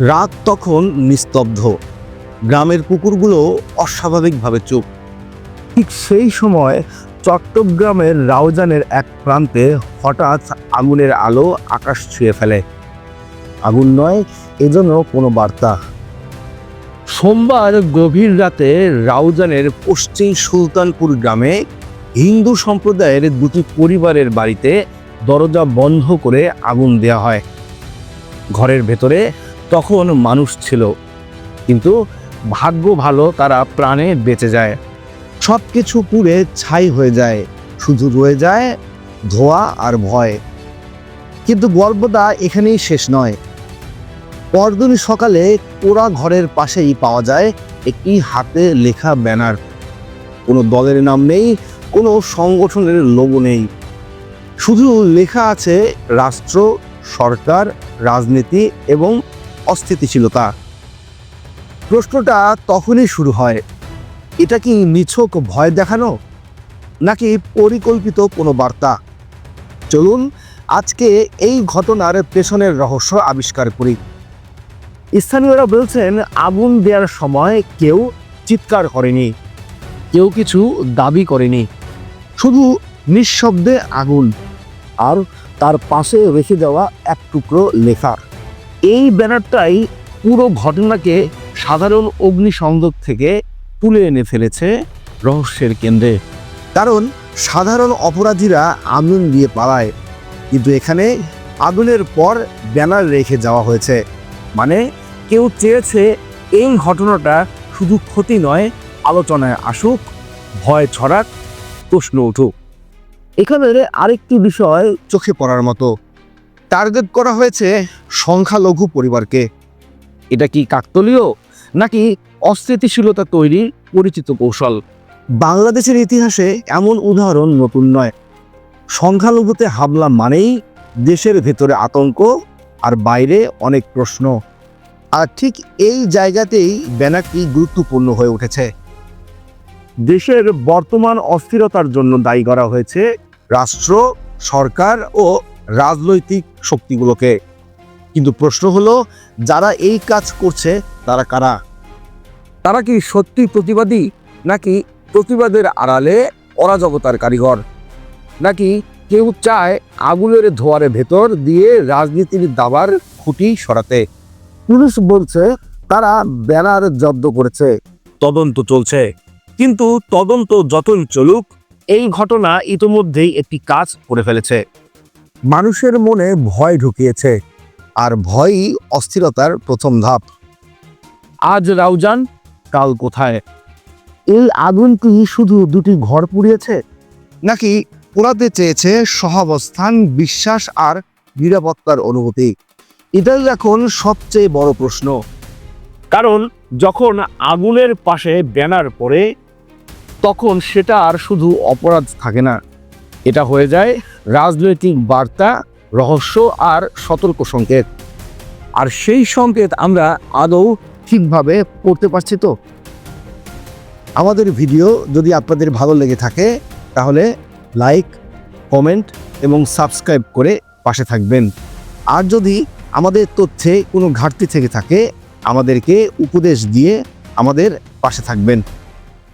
রাত তখন নিস্তব্ধ। গ্রামের কুকুরগুলো অস্বাভাবিকভাবে চুপ। ঠিক সেই সময় চট্টগ্রামের রাউজানের এক প্রান্তে হঠাৎ আগুনের আলো আকাশ ছুঁয়ে ফেলে। আগুন নয় এজন্য কোনো বার্তা। সোমবার গভীর রাতে রাউজানের পশ্চিম সুলতানপুর গ্রামে হিন্দু সম্প্রদায়ের দুটি পরিবারের বাড়িতে দরজা বন্ধ করে আগুন দেওয়া হয়। ঘরের ভেতরে তখন মানুষ ছিল। কিন্তু ভাগ্য ভালো, তারা প্রাণে বেঁচে যায়। সব কিছু পুড়ে ছাই হয়ে যায়, শুধু রয়ে যায় ধোয়া আর ভয়। কিন্তু গল্পটা এখানেই শেষ নয়। পরদিন সকালে পোড়া ঘরের পাশেই পাওয়া যায় একটি হাতে লেখা ব্যানার। কোনো দলের নাম নেই, কোনো সংগঠনের লোগো নেই। শুধু লেখা আছে, রাষ্ট্র, সরকার, রাজনীতি এবং অস্থিতিশীলতা। প্রশ্নটা তখনই শুরু হয়, এটা কি নিছক ভয় দেখানো, নাকি পরিকল্পিত কোনো বার্তা? চলুন, আজকে এই ঘটনার পেছনের রহস্য আবিষ্কার করি। স্থানীয়রা বলছেন, আগুন দেওয়ার সময় কেউ চিৎকার করেনি, কেউ কিছু দাবি করেনি। শুধু নিঃশব্দে আগুন, আর তার পাশে রেখে দেওয়া এক টুকরো লেখা এই ব্যানারটাই পুরো ঘটনাকে সাধারণ অগ্নিসংযোগ থেকে তুলে এনে ফেলেছে রহস্যের কেন্দ্রে। কারণ সাধারণ অপরাধীরা আগুন দিয়ে পালায় কিন্তু এখানে আগুনের পর ব্যানার রেখে যাওয়া হয়েছে। মানে কেউ চেয়েছে এই ঘটনাটা শুধু ক্ষতি নয় আলোচনায় আসুক ভয় ছড়াক প্রশ্ন উঠুক। এখানে আরেকটি বিষয় চোখে পড়ার মতো। টার্গেট করা হয়েছে সংখ্যালঘু পরিবারকে। এটা কি কাকতলীয় নাকি অস্থিতিশীলতা তৈরির পরিচিত কৌশল? বাংলাদেশের ইতিহাসে এমন উদাহরণ নতুন নয়। সংখ্যালঘুতে হামলা মানেই দেশের ভেতরে আতঙ্ক আর বাইরে অনেক প্রশ্ন। আর ঠিক এই জায়গাতেই ব্যানারটি গুরুত্বপূর্ণ হয়ে উঠেছে। দেশের বর্তমান অস্থিরতার জন্য দায়ী করা হয়েছে রাষ্ট্র সরকার ও রাজনৈতিক শক্তিগুলোকে। কিন্তু প্রশ্ন হলো, যারা এই কাজ করছে, তারা কারা? তারা কি সত্যি প্রতিবাদী? নাকি প্রতিবাদের আড়ালে অরাজকতার কারিগর? নাকি কেউ চায় আগুনের ধোয়ারে ভেতর দিয়ে রাজনীতির দাবার খুঁটি সরাতে? পুলিশ বলছে, তারা ব্যানার জব্দ করেছে। তদন্ত চলছে। কিন্তু তদন্ত যতই চলুক, এই ঘটনা ইতোমধ্যেই একটি কাজ করে ফেলেছে। মানুষের মনে ভয় ঢুকিয়েছে আর ভয়ই অস্থিরতার প্রথম ধাপ। আজ রাউজান কাল কোথায়? এই আগুন কি শুধু দুটি ঘর পুড়িয়েছে? নাকি পোড়াতে চেয়েছে সহাবস্থান বিশ্বাস আর নিরাপত্তার অনুভূতি? এটাই এখন সবচেয়ে বড় প্রশ্ন। কারণ যখন আগুনের পাশে ব্যানার পড়ে তখন সেটা আর শুধু অপরাধ থাকে না। এটা হয়ে যায় রাজনৈতিক বার্তা, রহস্য আর সতর্ক সংকেত। আর সেই সংকেত আমরা আদৌ ঠিকভাবে পড়তে পারছি তো? আমাদের ভিডিও যদি আপনাদের ভালো লেগে থাকে, তাহলে লাইক, কমেন্ট এবং সাবস্ক্রাইব করে পাশে থাকবেন। আর যদি আমাদের তথ্যে কোনো ঘাটতি থেকে থাকে, আমাদেরকে উপদেশ দিয়ে আমাদের পাশে থাকবেন।